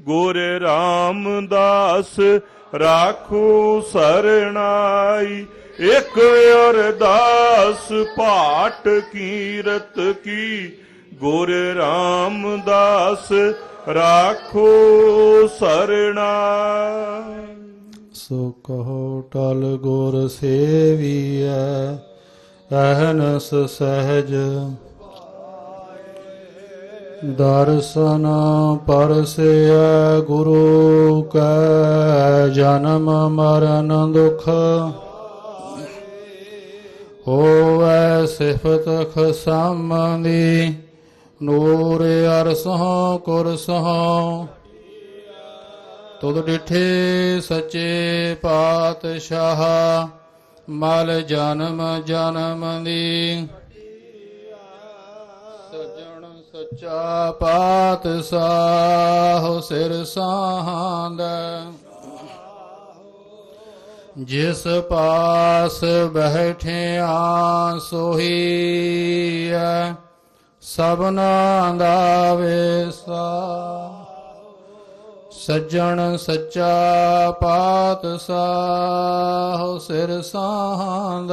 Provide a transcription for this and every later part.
ਗੁਰ ਰਾਮਦਾਸ ਰਾਖੂ ਸਰਣਾਈ, ਇਕ ਅਰਦਾਸ ਪਾਟ ਕੀਰਤ ਕੀ। ਗੁਰ ਰਾਮਦਾਸ ਰਾਖੋ ਸਰਣਾਈ। ਸੋ ਕਹੋ ਟਲ ਗੁਰ ਸੇਵੀਐ ਅਹਨਸ ਸਹਿਜ ਦਰਸ਼ਨ ਪਰਸਿਐ ਗੁਰੂ ਕੈ ਜਨਮ ਮਰਨ ਦੁਖ। ਹੋਵੈ ਸਿਫਤ ਖਸਮਦੀ ਨੂਰ ਅਰਸਹੁ ਕੁਰਸਹੁ। ਤੁਧ ਡਿਠੇ ਸੱਚੇ ਪਾਤਸ਼ਾਹ, ਮਲ ਜਨਮ ਜਨਮ ਦੀ। ਸੱਚਾ ਪਾਤਸ਼ਾਹ ਸਿਰ ਸਾਹੰਦ। ਜਿਸ ਪਾਸ ਬੈਠਿਆ ਸੋਈ ਐ, ਸਭਨਾ ਦਾ ਵੇਸਾ। ਸੱਜਣ ਸੱਚਾ ਪਾਤਸ਼ਾਹ ਸਿਰ ਸਾਹੰਦ।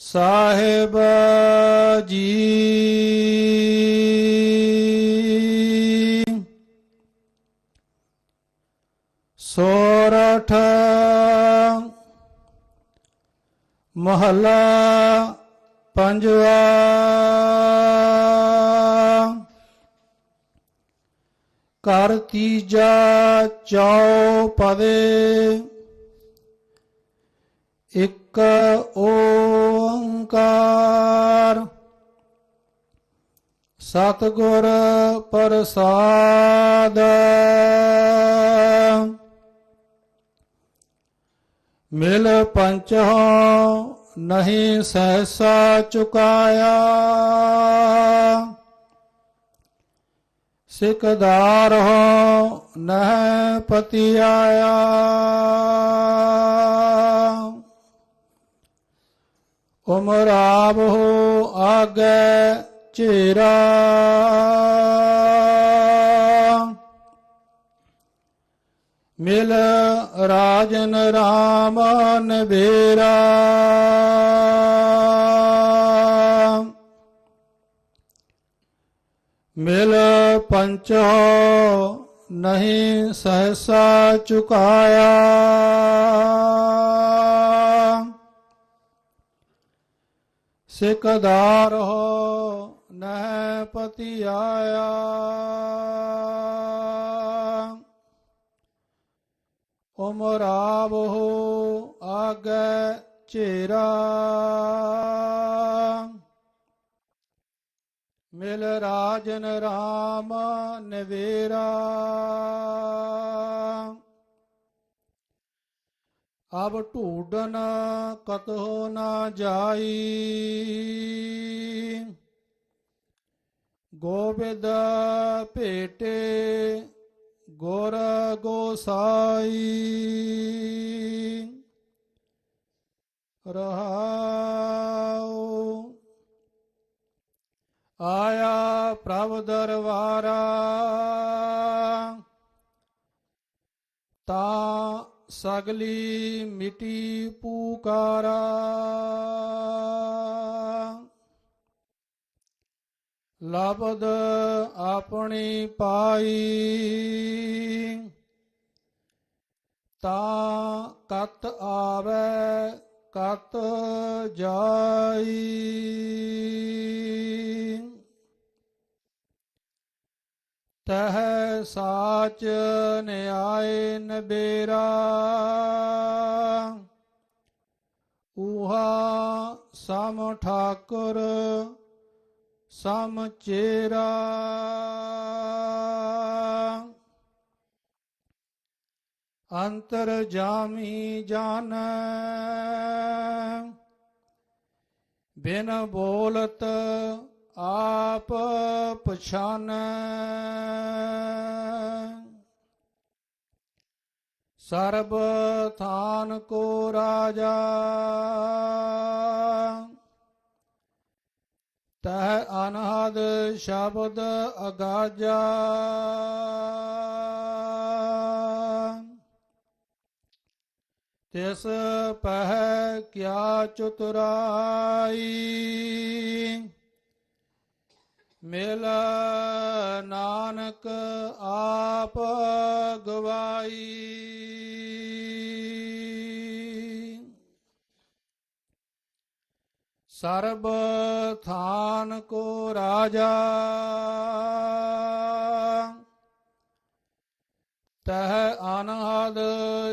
ਸਾਹਿਬ ਜੀ। ਸੋਰਠ ਮਹਲਾ ਪੰਜਵਾ। ਕਰ ਤੀਜਾ ਚੌ ਪਦੇ ਓ ਓੰਕਾਰ ਸਤਿਗੁਰ ਪ੍ਰਸਾਦ। ਮਿਲ ਪੰਚਹੁ ਨਹੀਂ ਸਹਸਾ ਚੁਕਾਇਆ। ਸਿਕਦਾਰ ਹੋ ਨਹਿ ਪਤੀ ਆਇਆ ਉਮਰਾਬ ਹੋ ਆਗੇ ਚੇਰਾ ਮਿਲ ਰਾਜਨ ਰਾਮ ਨਵੇਰਾ ਮਿਲ ਪੰਚੋ ਨਹੀਂ ਸਹਸਾ ਚੁਕਾਇਆ ਸਿਕਦਾਰ ਹੋ ਨਹਿ ਪਤੀ ਆਇਆ ਉਮਰਾਵ ਹੋ ਆਗੇ ਚੇਰਾ। ਮਿਲ ਰਾਜਨ ਰਾਮ ਨਵੇਰਾ। ਅਬ ਢੂਡਨ ਕਤਹੁ ਨਾ ਜਾਈ। ਗੋਬਿੰਦ ਭੇਟੇ ਗੁਰ ਗੋਸਾਈ। ਰਹਾਉ ਆਇਆ ਪ੍ਰਭ ਦਰਬਾਰਾ। ਤਾ ਸਗਲੀ ਮਿਟੀ ਪੂਕਾਰਾ। ਲਬਦ ਆਪਣੀ ਪਾਈ ਤਾਂ ਕਤ ਆਵੇ ਕਤ ਜਾਈ। ਤਹ ਸਾਚ ਨਿਆਏ ਨਬੇਰਾ ਉਹਾ ਸਮ ਠਾਕੁਰ ਸਮ ਚੇਰਾ ਅੰਤਰ ਜਾਮੀ ਜਾਣੈ ਬਿਨ ਬੋਲਤ ਆਪ ਪਛਾਨੈ ਸਰਬ ਥਾਨ ਕੋ ਰਾਜਾ। ਤਹ ਅਨਹਦ ਸ਼ਬਦ ਅਗਾਜਾ। ਤਿਸ ਪਹਿ ਕਿਆ ਚਤੁਰਾਈ। ਮਿਲ ਨਾਨਕ ਆਪ ਗਵਾਈ। ਸਰਬ ਥਾਨ ਕੋ ਰਾਜਾ। ਤਹ ਅਨਹਦ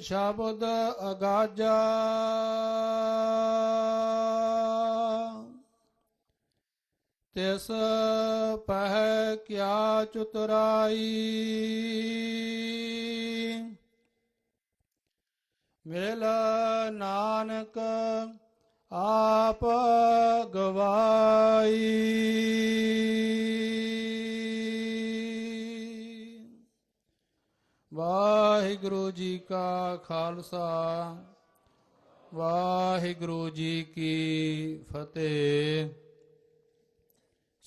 ਸ਼ਬਦ ਅਗਾਜਾ। ਤਿਸ ਪਹਿ ਕਿਆ ਚਤੁਰਾਈ। ਮਿਲ ਨਾਨਕ ਆਪ ਗਵਾਈ। ਵਾਹਿਗੁਰੂ ਜੀ ਕਾ ਖਾਲਸਾ ਵਾਹਿਗੁਰੂ ਜੀ ਕੀ ਫਤਿਹ।